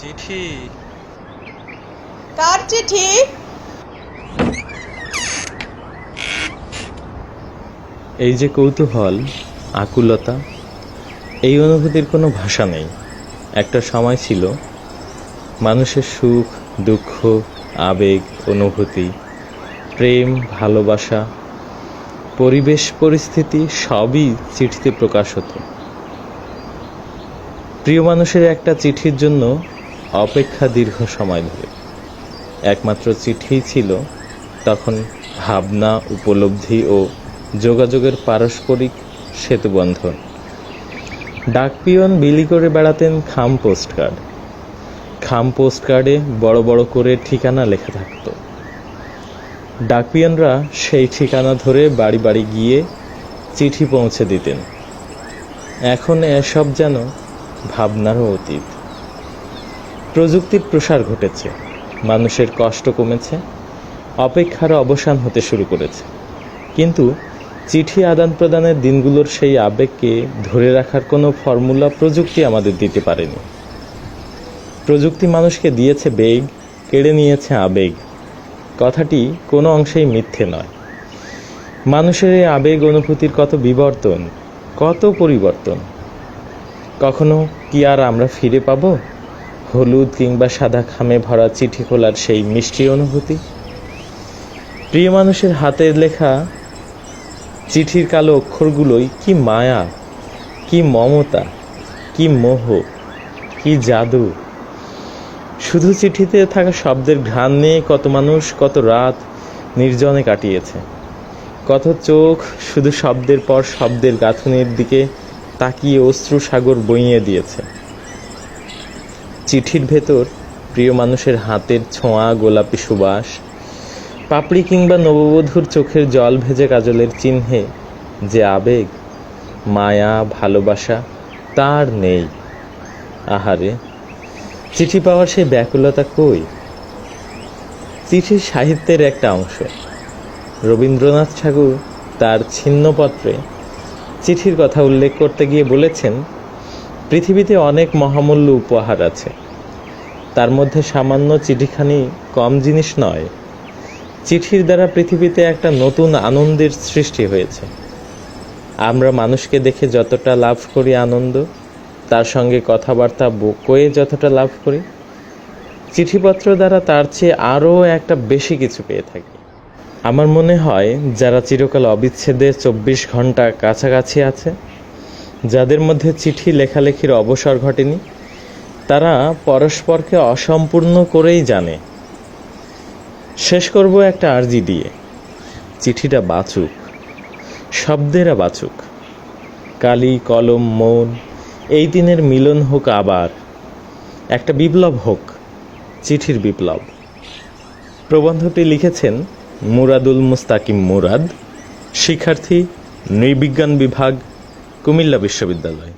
চিঠি। কার চিঠি? এই যে কৌতূহল আকুলতা এই অনুভূতির কোনো ভাষা নেই। একটা সময় ছিল মানুষের সুখ দুঃখ আবেগ অনুভূতি প্রেম ভালোবাসা পরিবেশ পরিস্থিতি সবই চিঠিতে প্রকাশ হতো। প্রিয় মানুষের একটা চিঠির জন্য অপেক্ষা দীর্ঘ সময় ধরে। একমাত্র চিঠিই ছিল তখন ভাবনা, উপলব্ধি ও যোগাযোগের পারস্পরিক সেতুবন্ধন। ডাকপিয়ন বিলি করে বেড়াতেন খাম পোস্টকার্ড। খাম পোস্টকার্ডে বড় বড় করে ঠিকানা লেখা থাকত। ডাকপিয়নরা সেই ঠিকানা ধরে বাড়ি বাড়ি গিয়ে চিঠি পৌঁছে দিতেন। এখন এসব যেন ভাবনারও অতীত। প্রযুক্তির প্রসার ঘটেছে। মানুষের কষ্ট কমেছে। অপেক্ষার অবসান হতে শুরু করেছে। কিন্তু চিঠি আদান প্রদানের দিনগুলোর সেই আবেগকে ধরে রাখার কোনো ফর্মুলা প্রযুক্তি আমাদের দিতে পারেনি। প্রযুক্তি মানুষকে দিয়েছে বেগ, কেড়ে নিয়েছে আবেগ। কথাটি কোনো অংশেই মিথ্যে নয়। মানুষের এই আবেগ অনুভূতির কত বিবর্তন, কত পরিবর্তন। কখনো কি আর আমরা ফিরে পাব? হলুদ কিংবা সাদা খামে ভরা চিঠি খোলার সেই মিষ্টি অনুভূতি? প্রিয় মানুষের হাতের লেখা চিঠির কালো অক্ষরগুলোই কি মায়া, কি মমতা, কি মোহ, কি জাদু? শুধু চিঠিতে থাকা শব্দের ঘ্রাণ নিয়ে কত মানুষ কত রাত নির্জনে কাটিয়েছে। কত চোখ শুধু শব্দের পর শব্দের গাঁথুনির দিকে তাকিয়ে অশ্রু সাগর বইয়ে দিয়েছে। চিঠির ভেতর প্রিয় মানুষের হাতের ছোঁয়া, গোলাপি সুবাস, পাপড়ি কিংবা নববধূর চোখের জল ভেজে কাজলের চিহ্নে যে আবেগ, মায়া, ভালোবাসা, তার নেই। আহারে, চিঠি পাওয়ার সেই ব্যাকুলতা কই? চিঠি সাহিত্যের একটা অংশ। রবীন্দ্রনাথ ঠাকুর তার ছিন্নপত্রে চিঠির কথা উল্লেখ করতে গিয়ে বলেছেন পৃথিবীতে অনেক মহামূল্য উপহার আছে। তার মধ্যে সামান্য চিঠিখানি কম জিনিস নয়। চিঠির দ্বারা পৃথিবীতে একটা নতুন আনন্দের সৃষ্টি হয়েছে। আমরা মানুষকে দেখে যতটা লাভ করি আনন্দ, তার সঙ্গে কথাবার্তা ব- কয়ে যতটা লাভ করি, চিঠিপত্র দ্বারা তার চেয়ে আরও একটা বেশি কিছু পেয়ে থাকি। আমার মনে হয়, যারা চিরকাল অবিচ্ছেদে চব্বিশ ঘণ্টা কাছাকাছি আছে যাদের মধ্যে চিঠি লেখালেখির অবসর ঘটেনি, তারা পরস্পরকে অসম্পূর্ণ করেই জানে। শেষ করব একটা আর্জি দিয়ে। চিঠিটা বাঁচুক, শব্দেরা বাঁচুক। কালি, কলম, মন, এই দিনের মিলন হোক আবার। একটা বিপ্লব হোক, চিঠির বিপ্লব। প্রবন্ধটি লিখেছেন মুরাদুল মুস্তাকিম মুরাদ, শিক্ষার্থী, নৃবিজ্ঞান বিভাগ কুমিল্লা বিশ্ববিদ্যালয়।